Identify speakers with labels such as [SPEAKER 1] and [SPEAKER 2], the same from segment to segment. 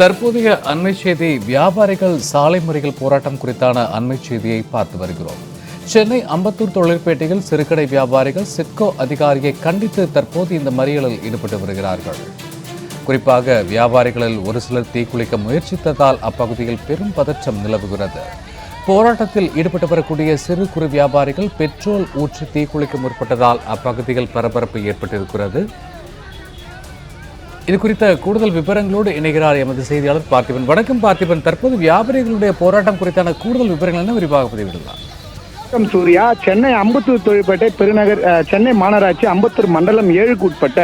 [SPEAKER 1] தற்போதைய அண்மை செய்தி வியாபாரிகள் சாலை முறைகள் போராட்டம் குறித்தான அண்மை செய்தியை பார்த்து வருகிறோம். சென்னை அம்பத்தூர் தொழிற்பேட்டையில் சிறுகடை வியாபாரிகள் சிட்கோ அதிகாரியை கண்டித்து தற்போது இந்த மறியலில் ஈடுபட்டு வருகிறார்கள். குறிப்பாக வியாபாரிகளில் ஒரு சிலர் தீக்குளிக்க முயற்சித்ததால் அப்பகுதியில் பெரும் பதற்றம் நிலவுகிறது. போராட்டத்தில் ஈடுபட்டு வரக்கூடிய சிறு குறு வியாபாரிகள் பெட்ரோல் ஊற்றி தீக்குளிக்க முற்பட்டதால் அப்பகுதியில் பரபரப்பு ஏற்பட்டிருக்கிறது. இது குறித்த கூடுதல் விவரங்களோடு இணைகிறார் எமது செய்தியாளர் பார்த்திபன். வணக்கம் பார்த்திபன். தற்போது வியாபாரிகளுடைய போராட்டம் குறித்தான கூடுதல் விவரங்கள் என்ன? விரிவாக பதிவிடலாம்.
[SPEAKER 2] வணக்கம் சூர்யா. சென்னை அம்பத்தூர் தொழிற்பேட்டை பெருநகர் அஹ், சென்னை மாநகராட்சி அம்பத்தூர் மண்டலம் ஏழுக்கு உட்பட்ட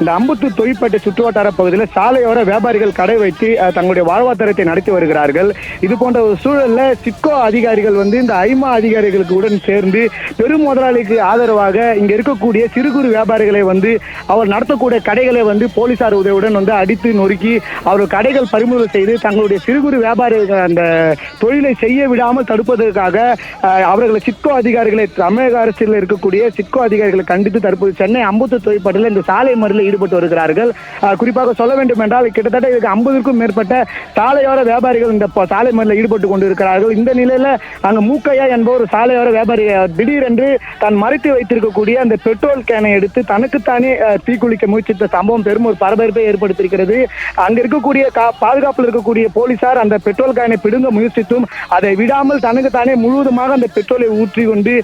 [SPEAKER 2] இந்த அம்புத்தூர் தொழிற்பேட்டை சுற்றுவட்டார பகுதியில் சாலையோர வியாபாரிகள் கடை வைத்து தங்களுடைய வாழ்வாதாரத்தை நடத்தி வருகிறார்கள். இது போன்ற ஒரு சூழல்ல சிட்கோ அதிகாரிகள் வந்து இந்த ஐமா அதிகாரிகளுக்கு உடன் சேர்ந்து பெரும் முதலாளிக்கு ஆதரவாக இங்க இருக்கக்கூடிய சிறு குறு வியாபாரிகளை வந்து அவர் நடத்தக்கூடிய கடைகளை வந்து போலீசார் உதவியுடன் வந்து அடித்து நொறுக்கி அவர் கடைகள் பறிமுதல் செய்து தங்களுடைய சிறு குறு வியாபாரிகள் அந்த தொழிலை செய்ய விடாமல் தடுப்பதற்காக அவர்களை சிட்கோ அதிகாரிகளை தமிழக அரசில் இருக்கக்கூடிய சிட்கோ அதிகாரிகளை கண்டித்து தற்போது சென்னை அம்பத்தூர் தொழிற்பாட்டில் இந்த சாலை மறியலில் ஈடுபட்டு வருகிறார்கள். குறிப்பாக சொல்ல வேண்டும் என்றால் கிட்டத்தட்ட இதுக்கு ஐம்பதுக்கும் மேற்பட்ட சாலையோர வியாபாரிகள் இந்த சாலை மறியலில் ஈடுபட்டு கொண்டிருக்கிறார்கள். இந்த நிலையில அங்க மூக்கையா என்பவர் சாலையோர வியாபாரி திடீரென்று தான் மறைத்து வைத்திருக்கக்கூடிய அந்த பெட்ரோல் கேனை எடுத்து தனக்குத்தானே தீக்குளிக்க முயற்சித்த சம்பவம் பெரும் ஒரு பரபரப்பை ஏற்படுத்தியிருக்கிறது. அங்க இருக்கக்கூடிய பாதுகாப்பில் இருக்கக்கூடிய போலீசார் அந்த பெட்ரோல் கேனை பிடுங்க முயற்சித்தும் அதை விடாமல் தனக்குத்தானே முழுவதுமாக அந்த பெட்ரோலை ஊற்றி கொண்டு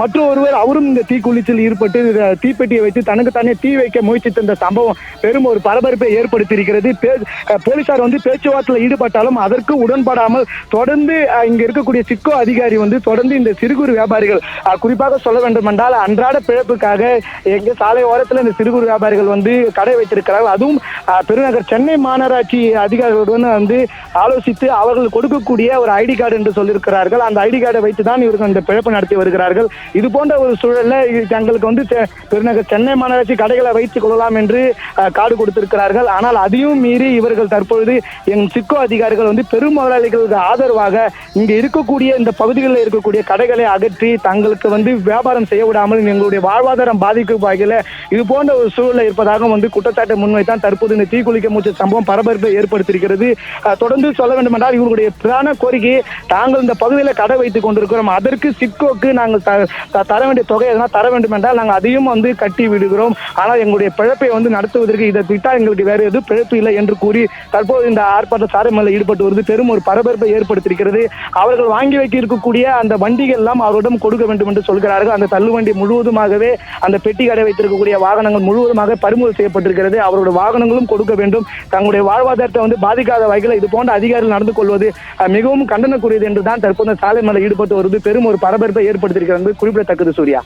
[SPEAKER 2] மற்றொருவர் அவரும் இந்த தீக்குளிச்சில் ஈடுபட்டு தீப்பெட்டியை வைத்து தனக்குத்தானே தீ வைக்க முயற்சித்த இந்த சம்பவம் பெரும் ஒரு பரபரப்பை ஏற்படுத்தியிருக்கிறது. பே- போலீசார் வந்து பேச்சுவார்த்தையில் ஈடுபட்டாலும் அதற்கு உடன்படாமல் தொடர்ந்து இங்க இருக்கக்கூடிய சிக்கோ அதிகாரி வந்து தொடர்ந்து இந்த சிறு குறு வியாபாரிகள் குறிப்பாக சொல்ல வேண்டும் என்றால் அன்றாட பிழைப்புக்காக எங்க சாலை ஓரத்தில் இந்த சிறு குறு வியாபாரிகள் வந்து கடை வைத்திருக்கிறார்கள். அதுவும் பெருநகர் சென்னை மாநகராட்சி அதிகாரிகளுடன் வந்து ஆலோசித்து அவர்கள் கொடுக்கக்கூடிய ஒரு ஐடி கார்டு என்று சொல்லியிருக்கிறார்கள். அந்த ஐடி கார்டை வைத்து தான் இவர்கள் இந்த பிழைப்பு நடத்தி வருகிறார்கள். இது போன்ற ஒரு சூழல்ல தங்களுக்கு வந்து பெருநகர் சென்னை மாநகராட்சி கடைகளை வைத்துக் கொள்ளலாம் என்று காடு கொடுத்திருக்கிறார்கள். ஆனால் அதையும் மீறி இவர்கள் தற்பொழுது என் சிக்கோ அதிகாரிகள் வந்து பெரும் முதலாளிகளுக்கு ஆதரவாக இங்கு இருக்கக்கூடிய இந்த பகுதிகளில் இருக்கக்கூடிய கடைகளை அகற்றி தங்களுக்கு வந்து வியாபாரம் செய்ய விடாமல் எங்களுடைய வாழ்வாதாரம் பாதிக்கும் வகையில் இது போன்ற ஒரு சூழலில் இருப்பதாக வந்து குற்றச்சாட்டை முன்வைத்தான் தற்போது இந்த தீக்குளிக்க மூச்சு சம்பவம் பரபரப்பை ஏற்படுத்தியிருக்கிறது. தொடர்ந்து சொல்ல வேண்டும் என்றால் இவர்களுடைய பிரதான கோரிக்கை தாங்கள் இந்த பகுதியில் கடை வைத்துக் கொண்டிருக்கிறோம். அதற்கு சிட்கோக்கு நாங்கள் த- தர வேண்டிய தொகை எதனா தர வேண்டும் என்றால் நாங்கள் அதையும் வந்து கட்டி விடுகிறோம். ஆனால் எங்களுடைய பிழைப்பை வந்து நடத்துவதற்கு இதை திட்டா எங்களுக்கு வேறு எதுவும் பிழைப்பு இல்லை என்று கூறி தற்போது இந்த ஆர்ப்பாட்ட சாரமல்ல ஈடுபட்டு வருவது பெரும் ஒரு பரபரப்பை ஏற்படுத்தியிருக்கிறது. அவர்கள் வாங்கி வைக்க இருக்கக்கூடிய அந்த வண்டிகள் எல்லாம் அவரிடம் கொடுக்க வேண்டும் என்று சொல்கிறார்கள். அந்த தள்ளுவண்டி முழுவதுமாகவே அந்த பெட்டி கடை வைத்திருக்கக்கூடிய வாகனங்கள் முழுவதுமாக பறிமுதல் செய்யப்பட்டிருக்கிறது. அவருடைய வாகனங்களும் கொடுக்க வேண்டும். தங்களுடைய வாழ்வாதாரத்தை வந்து பாதிக்காத வகையில் இது போன்ற அதிகாரிகள் நடந்து கொள்வது மிகவும் கண்டனக்குரியது என்று தான் தற்போது சாலை மலை ஈடுபட்டு வருவது பெரும் ஒரு பரபரப்பை ஏற்படுத்தியிருக்கிறது குறிப்பிடத்தக்கது சூர்யா.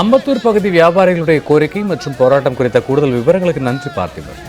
[SPEAKER 1] அம்பத்தூர் பகுதி வியாபாரிகளுடைய கோரிக்கை மற்றும் போராட்டம் குறித்த கூடுதல் விவரங்களுக்கு நன்றி பார்த்திபன்